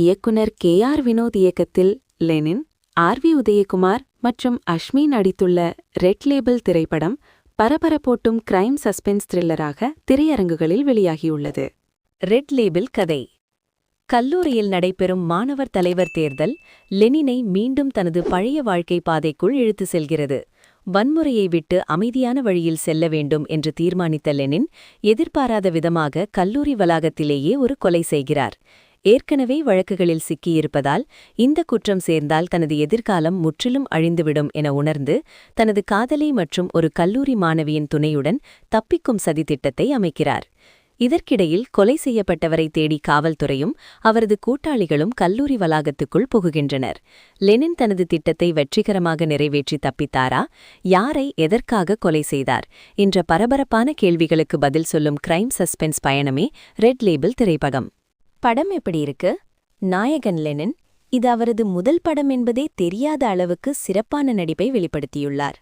இயக்குனர் K R Vinod இயக்கத்தில் Lenin R we Udhayakumar மற்றும் அஷ்மி நடித்துள்ள ரெட் லேபிள் திரைப்படம் பரபரப்போட்டும் கிரைம் சஸ்பென்ஸ் த்ரில்லராக திரையரங்குகளில் வெளியாகியுள்ளது. ரெட் லேபிள் கதை. கல்லூரியில் நடைபெறும் மாணவர் தலைவர் தேர்தல் லெனினை மீண்டும் தனது பழைய வாழ்க்கை பாதைக்குள் இழுத்து செல்கிறது. வன்முறையை விட்டு அமைதியான வழியில் செல்ல வேண்டும் என்று தீர்மானித்த லெனின் எதிர்பாராத விதமாக கல்லூரி வளாகத்திலேயே ஒரு கொலை செய்கிறார். ஏற்கனவே வழக்குகளில் சிக்கியிருப்பதால் இந்த குற்றம் சேர்ந்தால் தனது எதிர்காலம் முற்றிலும் அழிந்துவிடும் என உணர்ந்து தனது காதலி மற்றும் ஒரு கல்லூரி மாணவியின் துணையுடன் தப்பிக்கும் சதித்திட்டத்தை அமைக்கிறார். இதற்கிடையில் கொலை செய்யப்பட்டவரை தேடி காவல்துறையும் அவரது கூட்டாளிகளும் கல்லூரி வளாகத்துக்குள் புகுகின்றனர். லெனின் தனது திட்டத்தை வெற்றிகரமாக நிறைவேற்றி தப்பித்தாரா? யாரை எதற்காக கொலை செய்தார்? என்ற பரபரப்பான கேள்விகளுக்கு பதில் சொல்லும் கிரைம் சஸ்பென்ஸ் பயணமே ரெட் லேபிள் திரைப்படம். படம் எப்படி இருக்கு? நாயகன் லெனின் இது அவரது முதல் படம் என்பதே தெரியாத அளவுக்கு சிறப்பான நடிப்பை வெளிப்படுத்தியுள்ளார்.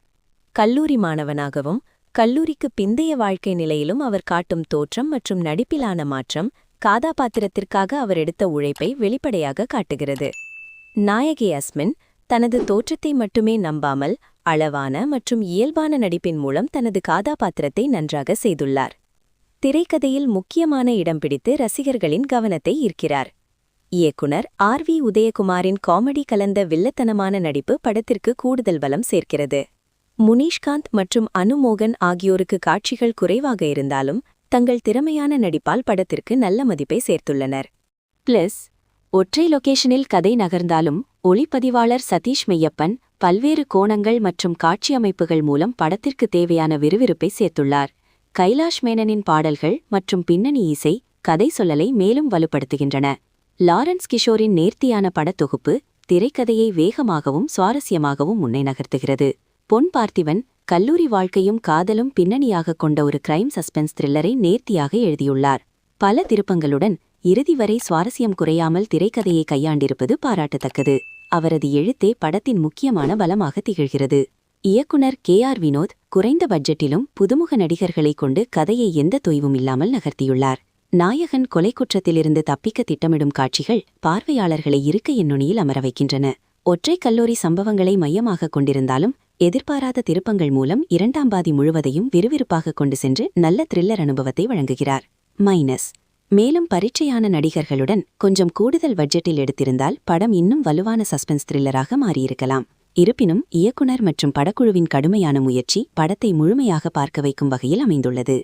கல்லூரி மாணவனாகவும் கல்லூரிக்கு பிந்தைய வாழ்க்கை நிலையிலும் அவர் காட்டும் தோற்றம் மற்றும் நடிப்பிலான மாற்றம் காதாபாத்திரத்திற்காக அவர் எடுத்த உழைப்பை வெளிப்படையாக காட்டுகிறது. நாயகி அஸ்மின் தனது தோற்றத்தை மட்டுமே நம்பாமல் அளவான மற்றும் இயல்பான நடிப்பின் மூலம் தனது காதாபாத்திரத்தை நன்றாக செய்துள்ளார். திரைக்கதையில் முக்கியமான இடம் பிடித்து ரசிகர்களின் கவனத்தை ஈர்க்கிறார். இயக்குனர் ஆர் வி உதயகுமாரின் காமெடி கலந்த வில்லத்தனமான நடிப்பு படத்திற்கு கூடுதல் பலம் சேர்க்கிறது. முனீஷ்காந்த் மற்றும் அனுமோகன் ஆகியோருக்கு காட்சிகள் குறைவாக இருந்தாலும் தங்கள் திறமையான நடிப்பால் படத்திற்கு நல்ல மதிப்பை சேர்த்துள்ளனர். பிளஸ் ஒற்றை லொகேஷனில் கதை நகர்ந்தாலும் ஒளிப்பதிவாளர் சதீஷ் மெய்யப்பன் பல்வேறு கோணங்கள் மற்றும் காட்சியமைப்புகள் மூலம் படத்திற்கு தேவையான விறுவிறுப்பை சேர்த்துள்ளார். கைலாஷ் மேனனின் பாடல்கள் மற்றும் பின்னணி இசை கதை சொல்லலை மேலும் வலுப்படுத்துகின்றன. லாரன்ஸ் கிஷோரின் நேர்த்தியான படத்தொகுப்பு திரைக்கதையை வேகமாகவும் சுவாரஸ்யமாகவும் முன்னே நகர்த்துகிறது. பொன் பார்த்திவன் கல்லூரி வாழ்க்கையும் காதலும் பின்னணியாக கொண்ட ஒரு கிரைம் சஸ்பென்ஸ் த்ரில்லரை நேர்த்தியாக எழுதியுள்ளார். பல திருப்பங்களுடன் இறுதி வரை சுவாரஸ்யம் குறையாமல் திரைக்கதையை கையாண்டிருப்பது பாராட்டத்தக்கது. அவரது எழுத்தே படத்தின் முக்கியமான பலமாக திகழ்கிறது. இயக்குனர் கே ஆர் வினோத் குறைந்த பட்ஜெட்டிலும் புதுமுக நடிகர்களைக் கொண்டு கதையை எந்த தொய்வும் இல்லாமல் நகர்த்தியுள்ளார். நாயகன் கொலை குற்றத்திலிருந்து தப்பிக்க திட்டமிடும் காட்சிகள் பார்வையாளர்களை இருக்க எண்ணுணியில் அமர வைக்கின்றன. ஒற்றை கல்லூரி சம்பவங்களை மையமாக கொண்டிருந்தாலும் எதிர்பாராத திருப்பங்கள் மூலம் இரண்டாம் பாதி முழுவதையும் விறுவிறுப்பாக கொண்டு சென்று நல்ல த்ரில்லர் அனுபவத்தை வழங்குகிறார். மைனஸ். மேலும் பரீட்சையான நடிகர்களுடன் கொஞ்சம் கூடுதல் பட்ஜெட்டில் எடுத்திருந்தால் படம் இன்னும் வலுவான சஸ்பென்ஸ் த்ரில்லராக மாறியிருக்கலாம். இருப்பினும் இயக்குனர் மற்றும் படக்குழுவின் கடுமையான முயற்சி படத்தை முழுமையாக பார்க்க வைக்கும் வகையில் அமைந்துள்ளது.